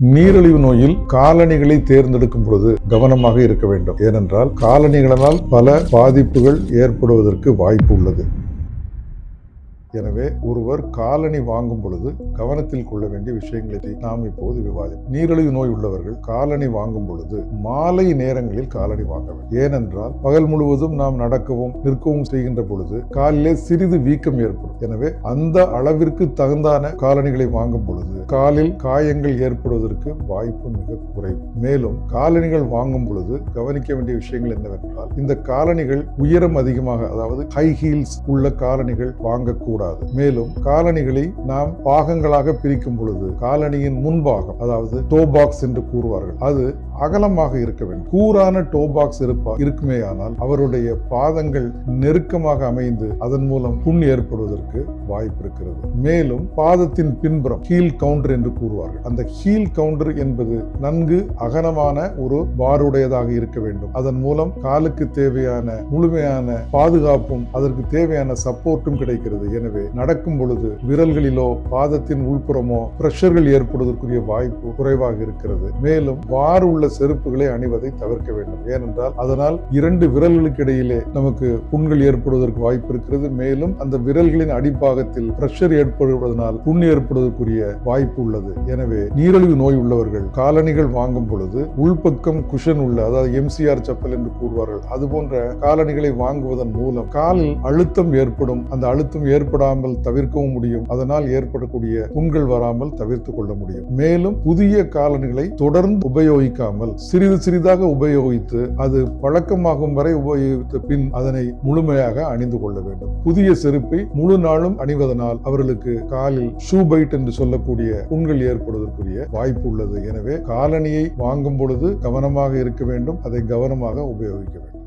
நீரிழிவு நோயில் காலணிகளை தேர்ந்தெடுக்கும் பொழுது கவனமாக இருக்க வேண்டும். ஏனென்றால் காலணிகளினால் பல பாதிப்புகள் ஏற்படுவதற்கு வாய்ப்பு உள்ளது. எனவே ஒருவர் காலணி வாங்கும் பொழுது கவனத்தில் கொள்ள வேண்டிய விஷயங்களை நாம் இப்போது விவாதிப்போம். நீரிழிவு நோய் உள்ளவர்கள் காலணி வாங்கும் பொழுது மாலை நேரங்களில் காலணி வாங்க வேண்டும். ஏனென்றால் பகல் முழுவதும் நாம் நடக்கவும் நிற்கவும் செய்கின்ற பொழுது காலிலே சிறிது வீக்கம் ஏற்படும். எனவே அந்த அளவிற்கு தகுந்தான காலணிகளை வாங்கும் பொழுது காலில் காயங்கள் ஏற்படுவதற்கு வாய்ப்பு மிக குறைவு. மேலும் காலணிகள் வாங்கும் பொழுது கவனிக்க வேண்டிய விஷயங்கள் என்னவென்றால் இந்த காலணிகள் உயரம் அதிகமாக அதாவது ஹை ஹீல்ஸ் உள்ள காலணிகள் வாங்கக்கூடாது. மேலும் காலணிகளை நாம் பாகங்கள் பாகங்களாக பிரிக்கும் பொழுது காலணியின் முன்பாகம் அதாவது டோ பாக்ஸ் என்று கூறுவார்கள் அது அகலமாக இருக்க வேண்டும். கூறான டோ பாக்ஸ் இருப்பா இருக்குமேயானால் அவருடைய பாதங்கள் நெருக்கமாக அமைந்து அதன் மூலம் புண் ஏற்படுவதற்கு வாய்ப்பு இருக்கிறது. மேலும் பாதத்தின் பின்புறம் ஹீல் கவுண்டர் என்று கூறுவார்கள். அந்த ஹீல் கவுண்டர் என்பது நன்கு அகலமான ஒரு பாருடையதாக இருக்க வேண்டும். அதன் மூலம் காலுக்கு தேவையான முழுமையான பாதுகாப்பும் அதற்கு தேவையான சப்போர்ட்டும் கிடைக்கிறது. எனவே நடக்கும் பொழுது விரல்களிலோ பாதத்தின் உள்புறமோ பிரஷர்கள் ஏற்படுவதற்குரிய வாய்ப்பு குறைவாக இருக்கிறது. மேலும் வார் உள்ள செருப்புகளை அணிவதை தவிர்க்க வேண்டும். ஏனென்றால் அதனால் இரண்டு விரல்களுக்கு இடையிலே நமக்கு புண்கள் ஏற்படுவதற்கு வாய்ப்பு இருக்கிறது. மேலும் அந்த விரல்களின் அடிப்பாகத்தில் பிரஷர் ஏற்படுவதனால் புண் ஏற்படுவதற்குரிய வாய்ப்பு உள்ளது. எனவே நீரிழிவு நோய் உள்ளவர்கள் காலணிகள் வாங்கும் பொழுது உள்பக்கம் குஷன் உள்ள அதாவது எம்சிஆர் செப்பல் என்று கூறுவார்கள் அது போன்ற காலணிகளை வாங்குவதன் மூலம் காலில் அழுத்தம் ஏற்படும். அந்த அழுத்தம் ஏற்படாமல் தவிர்க்கவும் முடியும். அதனால் ஏற்படக்கூடிய புண்கள் வராமல் தவிர்த்து கொள்ள முடியும். மேலும் புதிய காலணிகளை தொடர்ந்து உபயோகிக்காமல் சிறிது சிறிதாக உபயோகித்து அது பழக்கமாகும் வரை உபயோகித்த பின் அதனை முழுமையாக அணிந்து கொள்ள வேண்டும். புதிய செருப்பை முழு நாளும் அணிவதனால் அவர்களுக்கு காலில் ஷூ பைட் என்று சொல்லக்கூடிய புண்கள் ஏற்படுவதற்குரிய வாய்ப்பு உள்ளது. எனவே காலணியை வாங்கும் பொழுது கவனமாக இருக்க வேண்டும். அதை கவனமாக உபயோகிக்க வேண்டும்.